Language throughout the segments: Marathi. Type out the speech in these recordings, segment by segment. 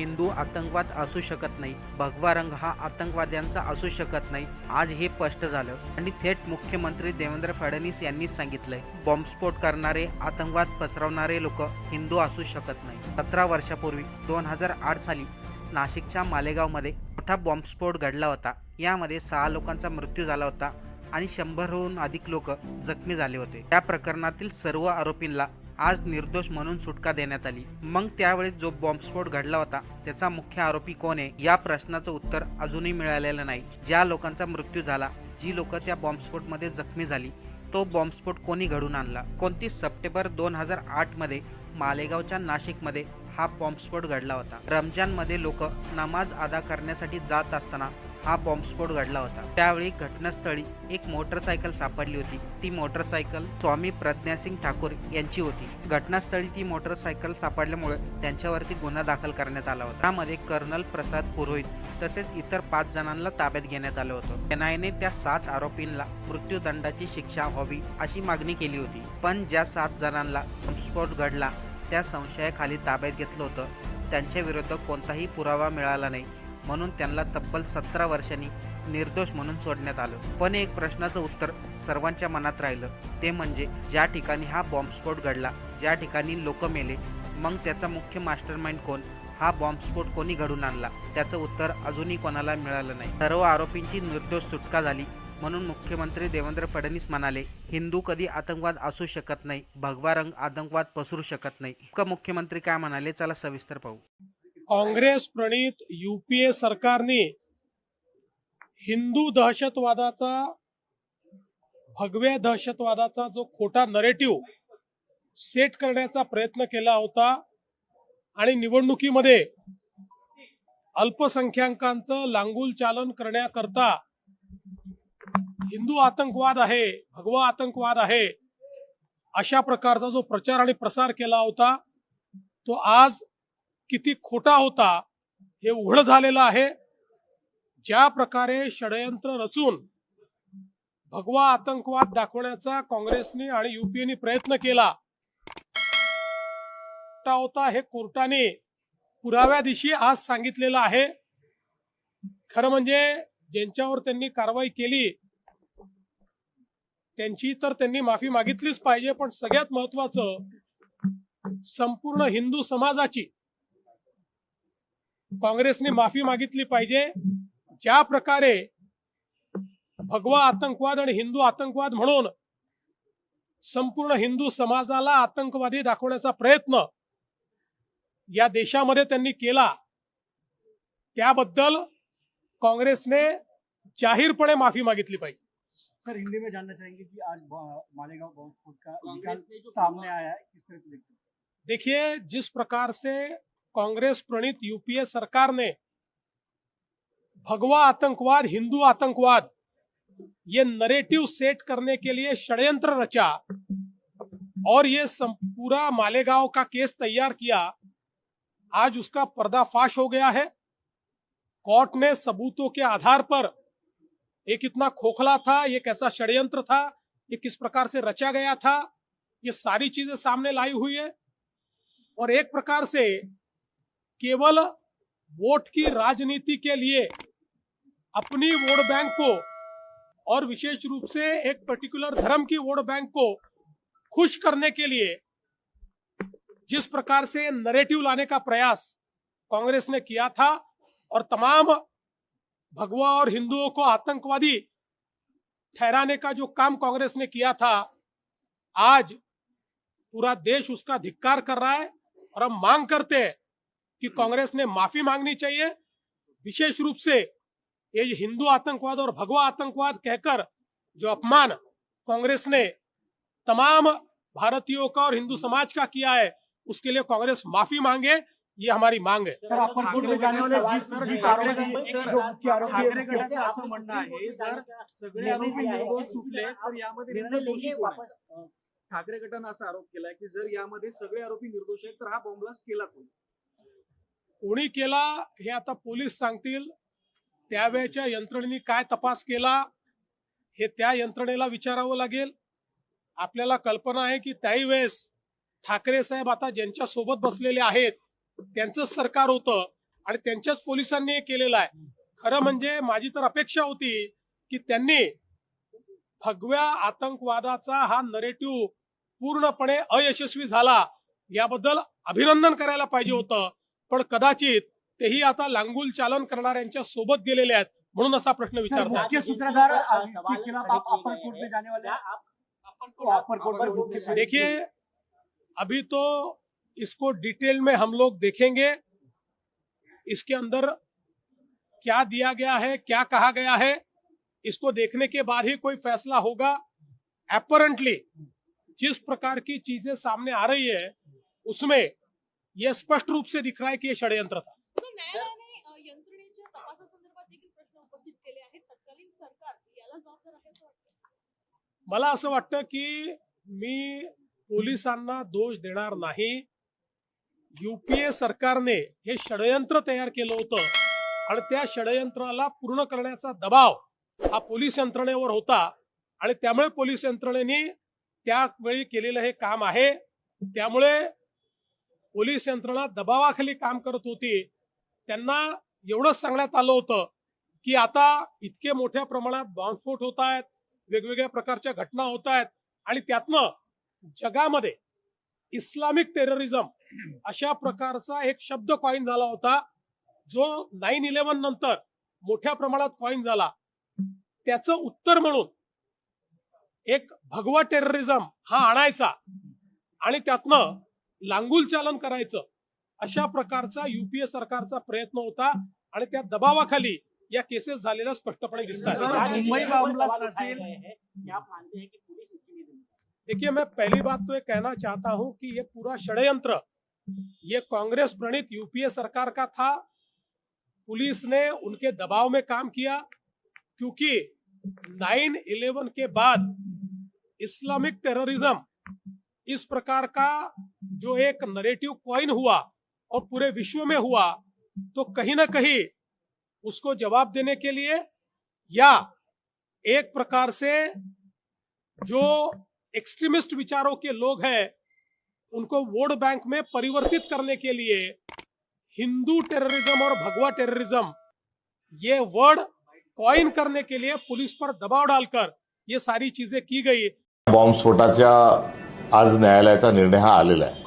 हिंदू आतंकवाद असू शकत नाही भगवा रंग हा आतंकवाद्यांचा असू शकत नाही आज हे स्पष्ट झालं. आणि थेट मुख्यमंत्री देवेंद्र फडणवीस यांनीच सांगितलंय बॉम्बस्फोट करणारे आतंकवाद पसरवणारे लोक हिंदू असू शकत नाही. सतरा वर्षापूर्वी दोन हजार आठ साली नाशिकच्या मालेगावमध्ये मोठा बॉम्बस्फोट घडला होता. यामध्ये सहा लोकांचा मृत्यू झाला होता आणि शंभरहून अधिक लोक जखमी झाले होते. या प्रकरणातील सर्व आरोपींना आज निर्दोष म्हणून सुटका देण्यात आली. मग त्यावेळेस जो बॉम्बस्फोट घडला होता त्याचा मुख्य आरोपी कोण आहे या प्रश्नाचं उत्तर अजूनही मिळालेलं नाही. ज्या लोकांचा मृत्यू झाला जी लोक त्या बॉम्बस्फोटमध्ये जखमी झाली तो बॉम्बस्फोट कोणी घडून आणला? कोणतीस सप्टेंबर दोन हजार आठमध्ये मालेगावच्या नाशिकमध्ये हा बॉम्बस्फोट घडला होता. रमजानमध्ये लोक नमाज अदा करण्यासाठी जात असताना हा बॉम्बस्फोट घडला होता. त्यावेळी घटनास्थळी एक मोटरसायकल सापडली होती. ती मोटरसायकल स्वामी प्रज्ञासिंग ठाकूर यांची होती. घटनास्थळी ती मोटरसायकल सापडल्यामुळे त्यांच्यावरती गुन्हा दाखल करण्यात आला होता. त्यामध्ये कर्नल प्रसाद पुरोहित तसेच इतर पाच जणांना ताब्यात घेण्यात आलं होतं. एनआयने त्या सात आरोपींना मृत्यूदंडाची शिक्षा व्हावी अशी मागणी केली होती. पण ज्या सात जणांना बॉम्बस्फोट घडला त्या संशयाखाली ताब्यात घेतलं होतं. त्यांच्या विरुद्ध कोणताही पुरावा मिळाला नाही. म्हणून त्यांना तब्बल सतरा वर्षांनी निर्दोष म्हणून सोडण्यात आलं. पण एक प्रश्नाचं उत्तर सर्वांच्या मनात राहिलं. ते म्हणजे ज्या ठिकाणी हा बॉम्बस्फोट घडला ज्या ठिकाणी लोक मेले मग त्याचा मुख्य मास्टर माइंड कोण? हा बॉम्बस्फोट कोणी घडून आणला? त्याचं उत्तर अजूनही कोणाला मिळालं नाही. सर्व आरोपींची निर्दोष सुटका झाली. म्हणून मुख्यमंत्री देवेंद्र फडणवीस म्हणाले हिंदू कधी आतंकवाद असू शकत नाही भगवा रंग आतंकवाद पसरू शकत नाही. का मुख्यमंत्री काय म्हणाले? चला सविस्तर पाहू. काँग्रेस प्रणित युपीए सरकारने हिंदू दहशतवादाचा भगव्या दहशतवादाचा जो खोटा नरेटिव्ह सेट करण्याचा प्रयत्न केला होता आणि निवडणुकीमध्ये अल्पसंख्याकांचं लांगूल चालन करण्याकरता हिंदू आतंकवाद आहे भगवा आतंकवाद आहे अशा प्रकारचा जो प्रचार आणि प्रसार केला होता तो आज किती खोटा होता हे उघड झालेलं आहे. ज्या प्रकारे षडयंत्र रचून भगवा आतंकवाद दाखवण्याचा काँग्रेसने आणि युपीएने प्रयत्न केला होता हे कोर्टाने पुराव्या दिवशी आज सांगितलेलं आहे. खरं म्हणजे ज्यांच्यावर त्यांनी कारवाई केली त्यांची तर त्यांनी माफी मागितलीच पाहिजे पण सगळ्यात महत्वाचं संपूर्ण हिंदू समाजाची काँग्रेसने माफी मागितली पाहिजे. ज्या प्रकारे भगवा आतंकवाद आणि हिंदू आतंकवाद म्हणून संपूर्ण हिंदू समाजाला आतंकवादी दाखवण्याचा प्रयत्न या देशामध्ये त्यांनी केला त्याबद्दल काँग्रेसने जाहीरपणे माफी मागितली पाहिजे. सर हिंदी में जानना चाहेंगे कि आज मालेगांव बॉम्ब का सामने आया है किस तरह से देखते हैं? देखिए जिस प्रकार से कांग्रेस प्रणीत यूपीए सरकार ने भगवा आतंकवाद, हिंदू आतंकवाद, ये नरेटिव सेट करने के लिए षड्यंत्र रचा और ये पूरा मालेगांव का केस तैयार किया। आज उसका पर्दाफाश हो गया है। कोर्ट ने सबूतों के आधार पर एक इतना खोखला था ये कैसा षड्यंत्र था, ये किस प्रकार से रचा गया था, ये सारी चीज़ें सामने लाई हुई है। और एक प्रकार से केवल वोट की राजनीति के लिए अपनी वोट बैंक को और विशेष रूप से एक पर्टिकुलर धर्म की वोट बैंक को खुश करने के लिए जिस प्रकार से नरेटिव लाने का प्रयास कांग्रेस ने किया था और तमाम भगवा और हिंदुओं को आतंकवादी ठहराने का जो काम कांग्रेस ने किया था, आज पूरा देश उसका धिक्कार कर रहा है और हम मांग करते हैं कि कांग्रेस ने माफ़ी मांगनी चाहिए। विशेष रूप से ये हिंदू आतंकवाद और भगवा आतंकवाद कहकर जो अपमान कांग्रेस ने तमाम भारतीयों का और हिंदू समाज का किया है उसके लिए कांग्रेस माफ़ी मांगे ये हमारी मांग है। सर आपण कोर्ट में जाने वाले जिस जिस आरोपी जो मुख्य आरोपी है असं म्हणणं आहे जर सगळे आरोपी निर्दोष सुटले तर यामध्ये निर्णय दोषी कोण ठाकरे गटानं असा आरोप केलाय की जर यामध्ये सगळे आरोपी निर्दोष आहेत तर हा बॉम्ब ब्लास्ट केला कोण? कोणी केला हे आता पोलीस सांगतील. त्यावेळेच्या यंत्रणेने काय तपास केला हे त्या यंत्रणेला विचारावं लागेल. आपल्याला कल्पना आहे की त्याही वेळेस ठाकरे साहेब आता ज्यांच्या सोबत बसलेले आहेत त्यांचं सरकार होतं आणि त्यांच्याच पोलिसांनी हे केलेलं आहे. खरं म्हणजे माझी तर अपेक्षा होती की त्यांनी भगव्या आतंकवादाचा हा नरेटिव्ह पूर्णपणे अयशस्वी झाला याबद्दल अभिनंदन करायला पाहिजे होतं. पण कदाचित तेही आता लांगुल चालन करणाऱ्यांच्या सोबत गेलेले आहेत म्हणून असा प्रश्न विचारतात. सूत्रधार- देखिए अभी तो इसको डिटेल में हम लोग देखेंगे। इसके अंदर क्या दिया गया है क्या कहा गया है इसको देखने के बाद ही कोई फैसला होगा। अपरेंटली जिस प्रकार की चीज़ें सामने आ रही है उसमें यह स्पष्ट रूप से दिख रहा है कि यह षड्यंत्र था। मला असं वाटतं की मी पोलिसांना दोष देणार नाही. युपीए सरकारने हे षडयंत्र तयार केलं होतं आणि त्या षडयंत्राला पूर्ण करण्याचा दबाव हा पोलीस यंत्रणेवर होता आणि त्यामुळे पोलीस यंत्रणेने त्यावेळी केलेलं हे काम आहे. त्यामुळे पोलीस यंत्रणा दबावाखाली काम करत होती. त्यांना एवढंच सांगण्यात आलं होतं की आता इतके मोठ्या प्रमाणात बॉम्बस्फोट होत आहेत वेगवेगळ्या प्रकारच्या घटना होत आहेत आणि त्यातनं जगामध्ये इस्लामिक टेररिझम अशा प्रकारचा एक शब्द कॉईन झाला होता जो नाईन इलेव्हन नंतर मोठ्या प्रमाणात कॉइन झाला. त्याचं उत्तर म्हणून एक भगवा टेररिझम हा आणायचा आणि त्यातनं लांगुल चालन करायचं. अशा प्रकारचा युपीए सरकारचा प्रयत्न होता आणि त्या दबावाखाली या केसेस झालेल्या स्पष्टपणे देखिए मैं पहली बात तो ये कहना चाहता हूं कि ये पूरा षड्यंत्र ये कांग्रेस प्रणीत यूपीए सरकार का था। पुलिस ने उनके दबाव में काम किया क्योंकि 9/11 के बाद इस्लामिक टेररिज्म इस प्रकार का जो एक नरेटिव कॉइन हुआ और पूरे विश्व में हुआ तो कहीं ना कहीं उसको जवाब देने के लिए या एक प्रकार से जो एक्सट्रीमिस्ट विचारों के लोग हैं, उनको वोट बैंक में परिवर्तित करने के लिए हिंदू टेररिज्म और भगवा टेररिज्म ये वर्ड कॉइन करने के लिए पुलिस पर दबाव डालकर ये सारी चीज़ें की गई। बॉम्बस्फोटाच्या आज न्यायालयाचा निर्णय हा आलेला आहे.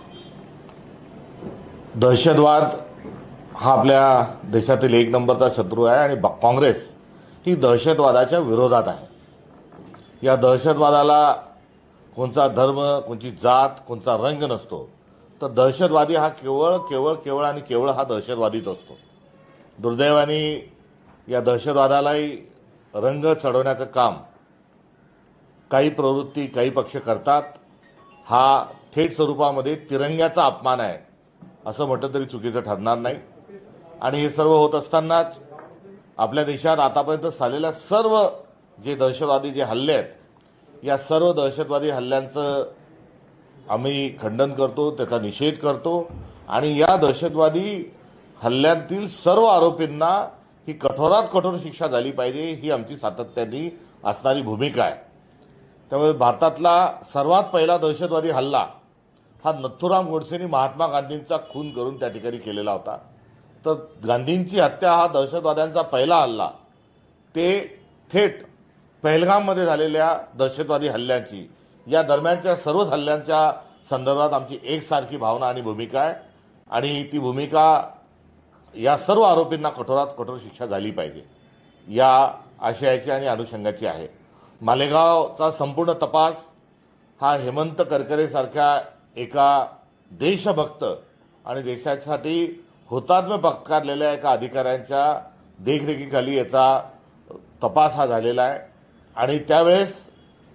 दहशतवाद हा आपल्या देशातील एक नंबरचा शत्रू आहे आणि काँग्रेस ही दहशतवादाच्या विरोधात आहे. या दहशतवादाला कोणचा धर्म कोणची जात कोणचा रंग नसतो. तर दहशतवादी हा केवळ केवळ केवळ आणि केवळ हा दहशतवादीच असतो. दुर्दैवाने या दहशतवादालाही रंग चढवण्याचं काम काही प्रवृत्ती काही पक्ष करतात. हा थेट स्वरूपामध्ये तिरंग्याचा अपमान आहे असं म्हटलं तरी चुकीचं ठरणार नाही. आणि हे सर्व होत असतानाच आपल्या देशात आतापर्यंत झालेल्या सर्व जे दहशतवादी जे हल्ले आहेत या सर्व दहशतवादी हल्ल्यांचं आम्ही खंडन करतो त्याचा निषेध करतो. आणि या दहशतवादी हल्ल्यांतील सर्व आरोपींना ही कठोरात कठोर शिक्षा झाली पाहिजे ही आमची सातत्याने असणारी भूमिका आहे. त्यामुळे भारतातला सर्वात पहिला दहशतवादी हल्ला हा नथुराम गोडसेनी महात्मा गांधींचा खून करून त्या ठिकाणी केलेला होता. तर गांधींची हत्या हा दहशतवाद्यांचा पहिला हल्ला. ते थेट पहलगाममध्ये झालेल्या दहशतवादी हल्ल्यांची या दरम्यानच्या सर्वच हल्ल्यांच्या संदर्भात आमची एकसारखी भावना आणि भूमिका आहे. आणि ती भूमिका या सर्व आरोपींना कठोरात कठोर शिक्षा झाली पाहिजे. या आशयाची आणि अनुषंगाची आहे. मालेगावचा संपूर्ण तपास हा हेमंत करकरेसारख्या एका देशभक्त आणि देशासाठी हुतात्म्य पत्कारलेल्या एका अधिकाऱ्यांच्या देखरेखीखाली याचा तपास हा झालेला आहे. आणि त्यावेळेस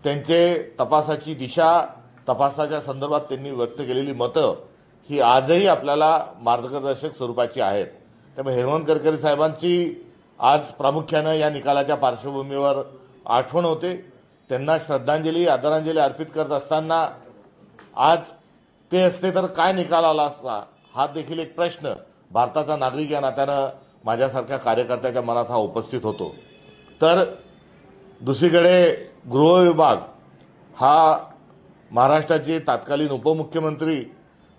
त्यांचे तपासाची दिशा तपासाच्या संदर्भात त्यांनी व्यक्त केलेली मतं ही आजही आपल्याला मार्गदर्शक स्वरूपाची आहेत. त्यामुळे हेमंत करकरे साहेबांची आज प्रामुख्यानं या निकालाच्या पार्श्वभूमीवर आठवण होते. त्यांना श्रद्धांजली आदरांजली अर्पित करत असताना आज ते असते तर काय निकाल आला असता? हा देखील एक प्रश्न. भारताचा नागरिक या नात्यानं माझ्यासारख्या कार्यकर्त्याच्या मनात हा उपस्थित होतो. तर दुसरीकडे गृह विभाग. हा महाराष्ट्राचे तात्कालीन उपमुख्यमंत्री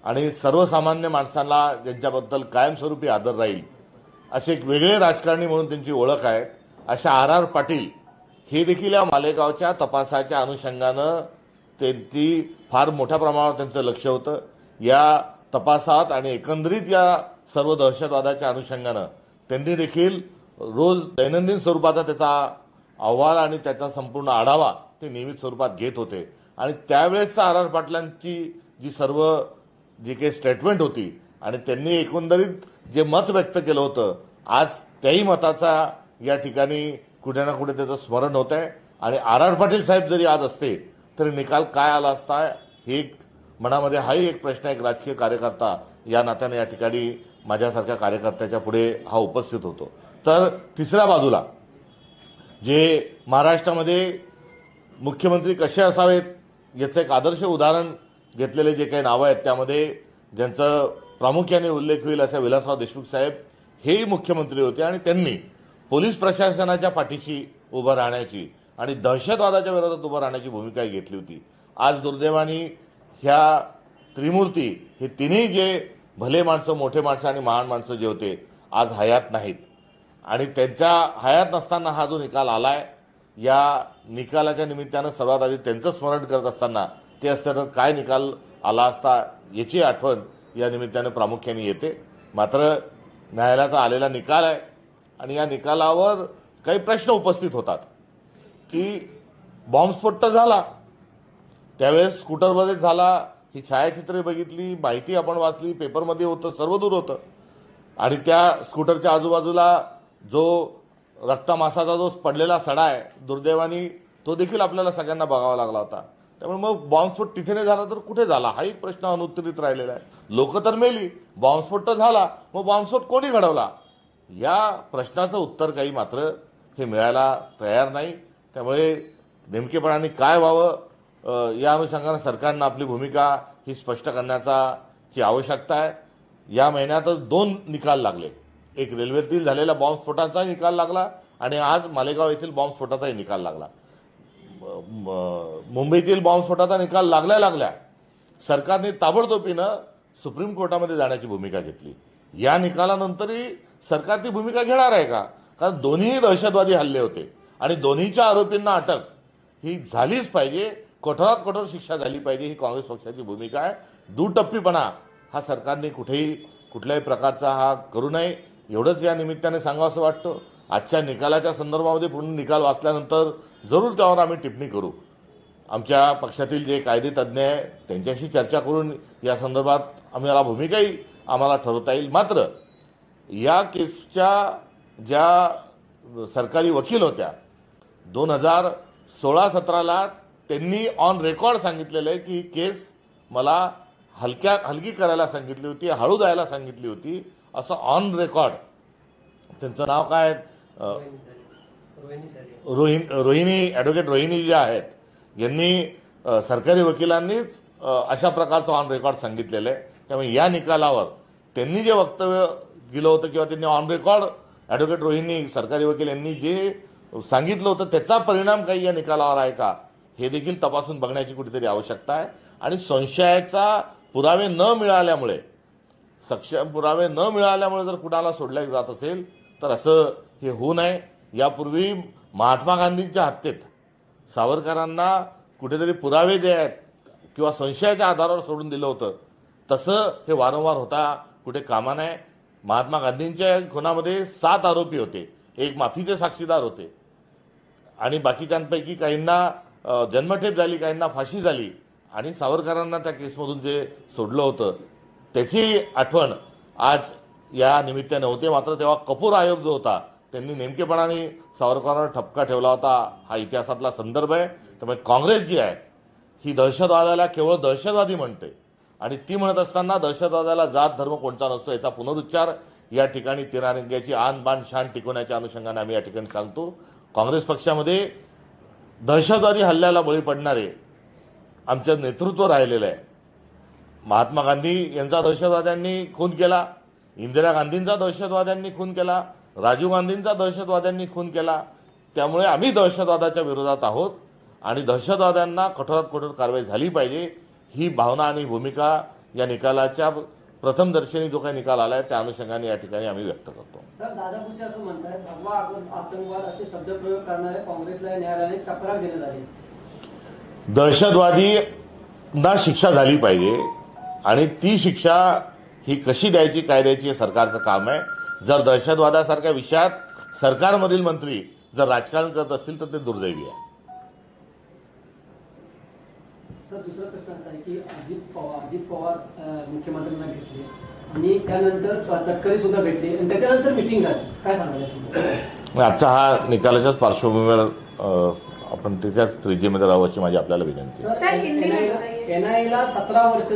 आणि सर्वसामान्य माणसांना ज्यांच्याबद्दल कायमस्वरूपी आदर राहील असे एक वेगळे राजकारणी म्हणून त्यांची ओळख आहे अशा आर आर पाटील हे देखील या मालेगावच्या तपासाच्या अनुषंगानं त्यांची फार मोठ्या प्रमाणावर त्यांचं लक्ष होतं. या तपासात आणि एकंदरीत या सर्व दहशतवादाच्या अनुषंगानं त्यांनी देखील रोज दैनंदिन स्वरूपाचा त्याचा अहवाल आणि त्याचा संपूर्ण आढावा ते नियमित स्वरूपात घेत होते. आणि त्यावेळेसचा आर आर पाटलांची जी सर्व जी काही स्टेटमेंट होती आणि त्यांनी एकंदरीत जे मत व्यक्त केलं होतं आज त्याही मताचा या ठिकाणी कुठे ना कुठे त्याचं स्मरण होत आहे आणि आर आर पाटील साहेब जरी आज असते तरी निकाल काय आला असता हे एक मनामध्ये हाही एक प्रश्न एक राजकीय कार्यकर्ता या नात्याने या ठिकाणी माझ्यासारख्या कार्यकर्त्याच्या पुढे हा उपस्थित होतो. तर तिसऱ्या बाजूला जे महाराष्ट्रामध्ये मुख्यमंत्री कसे असावेत याचं एक आदर्श उदाहरण घेतलेले जे काही नावं आहेत त्यामध्ये ज्यांचं प्रामुख्याने उल्लेख होईल असे विलासराव देशमुख साहेब हेही मुख्यमंत्री होते आणि त्यांनी पोलीस प्रशासनाच्या पाठीशी उभं राहण्याची आणि दहशतवादाच्या विरोधात उभं राहण्याची भूमिकाही घेतली होती. आज दुर्दैवानी ह्या त्रिमूर्ती हे तिन्ही जे भले माणसं मोठे माणसं आणि महान माणसं जे होते आज हयात नाहीत. आणि त्यांच्या हयात नसताना हा जो निकाल आलाय या निकालाच्या निमित्तानं सर्वात आधी त्यांचं स्मरण करत असताना ते असतं काय निकाल आला असता याची आठवण या निमित्तानं प्रामुख्याने येते. मात्र न्यायालयाचा आलेला निकाल आहे आणि या निकालावर काही प्रश्न उपस्थित होतात की बॉम्बस्फोट तर झाला. त्यावेळेस स्कूटरमध्ये झाला ही छायाचित्रे बघितली माहिती आपण वाचली पेपरमध्ये होतं सर्व दूर होतं. आणि त्या स्कूटरच्या आजूबाजूला जो रक्तमासाचा जो पडलेला सडा आहे दुर्दैवानी तो देखील आपल्याला सगळ्यांना बघावा लागला होता. त्यामुळे मग बॉम्बस्फोट तिथे नाही झाला तर कुठे झाला? हा एक प्रश्न अनुत्तरित राहिलेला आहे. लोक तर मेली बॉम्बस्फोट तर झाला. मग बॉम्बस्फोट कोणी घडवला? या प्रश्नाचं उत्तर काही मात्र हे मिळायला तयार नाही. त्यामुळे नेमकेपणाने काय व्हावं या अनुषंगानं सरकारनं आपली भूमिका ही स्पष्ट करण्याचा ची आवश्यकता आहे. या महिन्यातच दोन निकाल लागले. एक रेल्वेतील झालेल्या बॉम्बस्फोटाचा निकाल लागला आणि आज मालेगाव येथील बॉम्बस्फोटाचाही निकाल लागला. मुंबईतील बॉम्बस्फोटाचा निकाल लागल्या लागल्या सरकारने ताबडतोबीनं सुप्रीम कोर्टामध्ये जाण्याची भूमिका घेतली. या निकालानंतरही सरकार ती भूमिका घेणार आहे का? कारण दोन्ही दहशतवादी हल्ले होते. आणि दोन्हीच्या आरोपींना अटक ही झालीच पाहिजे. कठोरात कठोर शिक्षा झाली पाहिजे ही काँग्रेस पक्षाची भूमिका आहे. दुटप्पीपणा हा सरकारने कुठेही कुठल्याही प्रकारचा हा करू नये. एवढंच या निमित्ताने सांगावं असं वाटतं. आजच्या निकालाच्या संदर्भामध्ये पूर्ण निकाल वाचल्यानंतर जरूर त्यावर आम्ही टिप्पणी करू. आमच्या पक्षातील जे कायदे तज्ज्ञ आहे त्यांच्याशी चर्चा करून या संदर्भात आम्हाला भूमिकाही आम्हाला ठरवता येईल. मात्र या केसच्या ज्या सरकारी वकील होत्या दोन हजार सोळा सतराला त्यांनी ऑन रेकॉर्ड सांगितलेलं आहे की ही केस मला हलक्या हलकी करायला सांगितली होती हळू जायला सांगितली होती असं ऑन रेकॉर्ड त्यांचं नाव काय आहे? रोहिणी रोहिणी ॲडव्होकेट रोहिणी ज्या आहेत यांनी सरकारी वकिलांनीच अशा प्रकारचं ऑन रेकॉर्ड सांगितलेलं आहे त्यामुळे या निकालावर त्यांनी जे वक्तव्य गेलं होतं किंवा त्यांनी ऑन रेकॉर्ड ॲडव्होकेट रोहिणी सरकारी वकील यांनी जे सांगितलं होतं त्याचा परिणाम काही या निकालावर आहे का? हे देखील तपासून बघण्याची कुठेतरी आवश्यकता आहे. आणि संशयाचा पुरावे न मिळाल्यामुळे सक्षम पुरावे न मिळाल्यामुळे जर कुणाला सोडल्या जात असेल तर असं हे होऊ नये. यापूर्वी महात्मा गांधींच्या हत्येत सावरकरांना कुठेतरी पुरावे जे आहेत किंवा संशयाच्या आधारावर सोडून दिलं होतं. तसं हे वारंवार होता कुठे कामा नये. महात्मा गांधींच्या खुनामध्ये सात आरोपी होते. एक माफीचे साक्षीदार होते. आणि बाकीच्यांपैकी काहींना जन्मठेप झाली काहींना फाशी झाली. आणि सावरकरांना त्या केसमधून जे सोडलं होतं त्याची आठवण आज या निमित्ताने होते. मात्र तेव्हा कपूर आयोग जो होता त्यांनी नेमकेपणाने सावरकरांवर ठपका ठेवला होता. हा इतिहासातला संदर्भ आहे. त्यामुळे काँग्रेस जी आहे ही दहशतवादाला केवळ दहशतवादी म्हणते. आणि ती म्हणत असताना दहशतवादाला जात धर्म कोणता नसतो याचा पुनरुच्चार या ठिकाणी तिरारंग्याची आन बाण शान टिकवण्याच्या अनुषंगाने आम्ही या ठिकाणी सांगतो. काँग्रेस पक्षामध्ये दहशतवादी हल्ल्याला बळी पडणारे आमचं नेतृत्व राहिलेलं आहे. महात्मा गांधी यांचा दहशतवाद्यांनी खून केला इंदिरा गांधींचा दहशतवाद्यांनी खून केला राजीव गांधींचा दहशतवाद्यांनी खून केला त्यामुळे आम्ही दहशतवादाच्या विरोधात आहोत आणि दहशतवाद्यांना कठोरात कठोर कारवाई झाली पाहिजे. ही भावना आणि भूमिका या निकालाच्या प्रथम दर्शनी जो काही निकाल आलाय त्या अनुषंगाने या ठिकाणी आम्ही व्यक्त करतो. दादा भुसे असं म्हणतात भगवा आतंकवाद असे शब्दप्रयोग करणारे काँग्रेसला न्यायालयाने तक्रार देण्यात आली दहशतवादींना शिक्षा झाली पाहिजे आणि ती शिक्षा ही कशी द्यायची काय द्यायची हे सरकारचं काम आहे. जर दहशतवादासारख्या विषयात सरकारमधील मंत्री जर राजकारण करत असतील तर ते दुर्दैवी आहे सर दुसरा प्रश्न असा आहे की अजित पवार मुख्यमंत्र्यांना भेटले. आणि त्यानंतर तटकरे सुद्धा भेटले. आणि त्याच्यानंतर मिटिंग झाली. काय समजा आजचा हा निकालाच्याच पार्श्वभूमीवर आपण त्याच्याच त्रिजेमध्ये राहू अशी माझी आपल्याला विनंती आहे. सर, हिंदी एनआयला सतरा वर्ष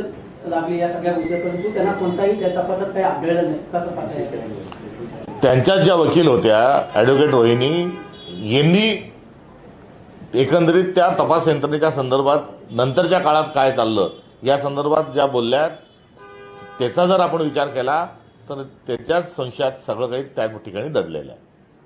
लागली या सगळ्या गोष्टी परंतु त्यांना कोणताही त्या तपासात काही आढळलं नाही. कसं पाहता त्यांच्याच ज्या वकील होत्या ॲडव्होकेट रोहिणी यांनी एकंदरीत त्या तपास यंत्रणेच्या संदर्भात नंतरच्या काळात काय चाललं या संदर्भात ज्या बोलल्या त्याचा जर आपण विचार केला तर त्याच्याच संशयात सगळं काही त्या ठिकाणी दडलेलं आहे.